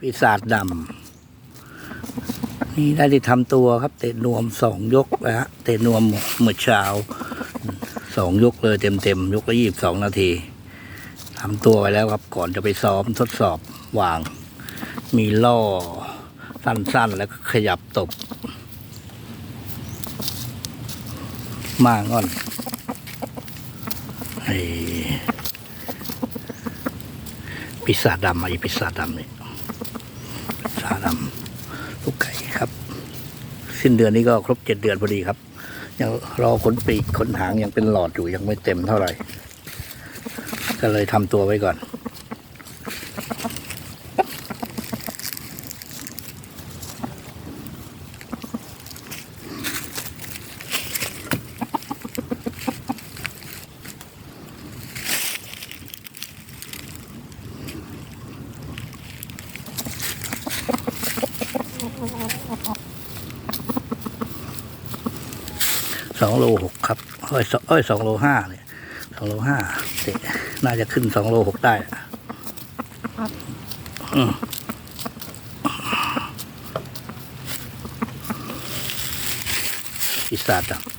ปีศาจดำนี่ได้ที่ทำตัวครับ เตะนวมสองยกนะฮะเตะนวมเมื่อเช้าสองยกเลยเต็มเต็มๆยกละยี่สิบสองนาทีทำตัวไว้แล้วครับก่อนจะไปซ้อมทดสอบวาง มีล่อ สั้นๆ แล้วก็ขยับตบ มางอนไอ้พิซซ่าดำไอ้พิซซ่าดำนี่พิซซ่าดำลูกไก่ครับ สิ้นเดือนนี้ก็ครบเจ็ดเดือนพอดีครับ ยังรอขนปีกขนหางยังเป็นหลอดอยู่ยังไม่เต็มเท่าไหร่ ก็เลยทำตัวไว้ก่อน สองโลหกครับอ้อยสองอ้ยสองโลห้าเนี่ยสองโลห้าเตะน่าจะขึ้นสองโลหกได้อะอืมพิซซ่าดำ